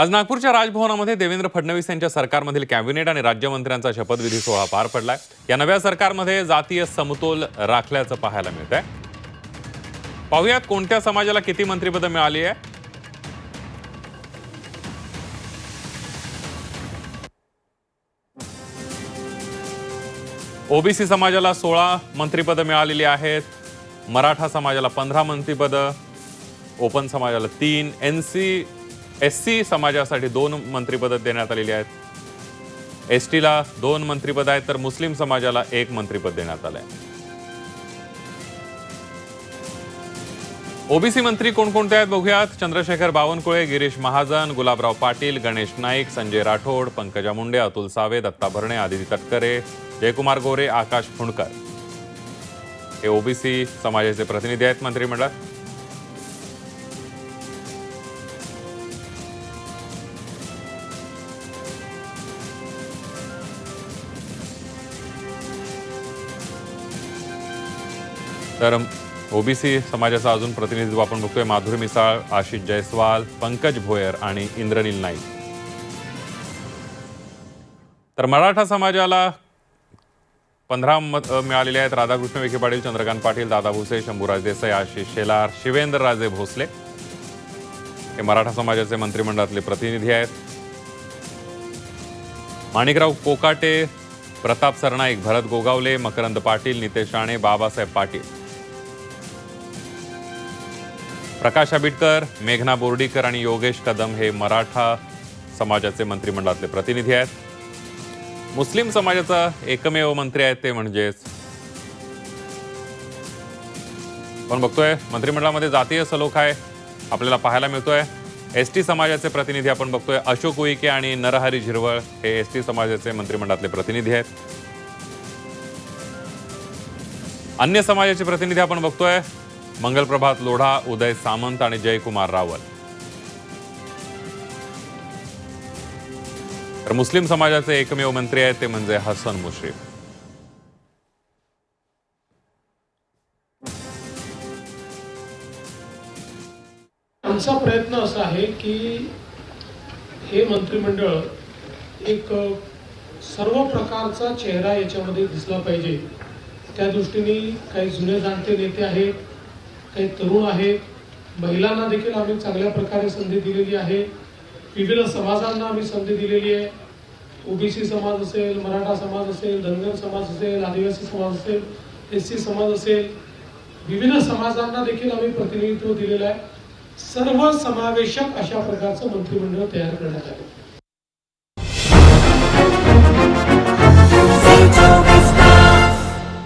आज नागपूरच्या राजभवनामध्ये देवेंद्र फडणवीस यांच्या सरकारमधील कॅबिनेट आणि राज्यमंत्र्यांचा शपथविधी सोहळा पार पडलाय. या नव्या सरकारमध्ये जातीय समतोल राखल्याचं पाहायला मिळत आहे पाहुयात कोणत्या समाजाला किती मंत्रिपदं मिळाली आहे. ओबीसी समाजाला सोळा मंत्रिपदं मिळालेली आहेत. मराठा समाजाला पंधरा मंत्रिपदं. ओपन समाजाला तीन. एन सी एस सी समाजासाठी दोन मंत्रिपदं देण्यात आलेली आहेत. एस टीला दोन मंत्रिपद आहेत तर मुस्लिम समाजाला एक मंत्रिपद देण्यात आलंय. ओबीसी मंत्री कोणकोणते आहेत बघूयात? चंद्रशेखर बावनकुळे गिरीश महाजन गुलाबराव पाटील गणेश नाईक संजय राठोड पंकजा मुंडे अतुल सावे दत्ता भरणे आदिती तटकरे जयकुमार गोरे आकाश फुंडकर. हे ओबीसी समाजाचे प्रतिनिधी आहेत मंत्रिमंडळात तर ओबीसी समाजाचा अजून प्रतिनिधित्व आपण बघतोय. माधुरी मिसाळ आशिष जयस्वाल पंकज भोयर आणि इंद्रनील नाईक. तर मराठा समाजाला पंधरा मत मिळालेले आहेत. राधाकृष्ण विखे पाटील चंद्रकांत पाटील दादा भुसे शंभूराज देसाई आशिष शेलार शिवेंद्र राजे भोसले हे मराठा समाजाचे मंत्रिमंडळातले प्रतिनिधी आहेत. माणिकराव कोकाटे प्रताप सरनाईक भरत गोगावले मकरंद पाटील नितेश राणे बाबासाहेब पाटील. प्रकाश आबिटकर मेघना बोर्डीकर आणि योगेश कदम हे मराठा समाजाचे मंत्रिमंडळातले प्रतिनिधी आहेत. मुस्लिम समाजाचा एकमेव मंत्री आहेत ते म्हणजेच. आपण बघतोय मंत्रिमंडळामध्ये जातीय सलोखा आहे आपल्याला पाहायला मिळतोय. एस टी समाजाचे प्रतिनिधी आपण बघतोय अशोक उईके आणि नरहरी झिरवळ हे एस टी समाजाचे मंत्रिमंडळातले प्रतिनिधी आहेत. अन्य समाजाचे प्रतिनिधी आपण बघतोय मंगलप्रभात लोढा उदय सामंत आणि जयकुमार रावल. तर मुस्लिम समाजाचे एकमेव मंत्री आहेत ते म्हणजे हसन मुश्रीफ. आमचा प्रयत्न असा आहे की हे मंत्रिमंडळ एक सर्व प्रकारचा चेहरा याच्यामध्ये दिसला पाहिजे. त्या दृष्टीने काही जुने जाणते नेते आहेत काही तरुण आहेत. महिलांना देखील आम्ही चांगल्या प्रकारे संधी दिलेली आहे. विविध समाजांना आम्ही संधी दिलेली आहे. ओबीसी समाज असेल मराठा समाज असेल धनगर समाज असेल आदिवासी समाज असेल एस सी समाज असेल विविध समाजांना देखील आम्ही प्रतिनिधित्व दिलेलं आहे. सर्व समावेशक अशा प्रकारचं मंत्रिमंडळ तयार करण्यात आलं.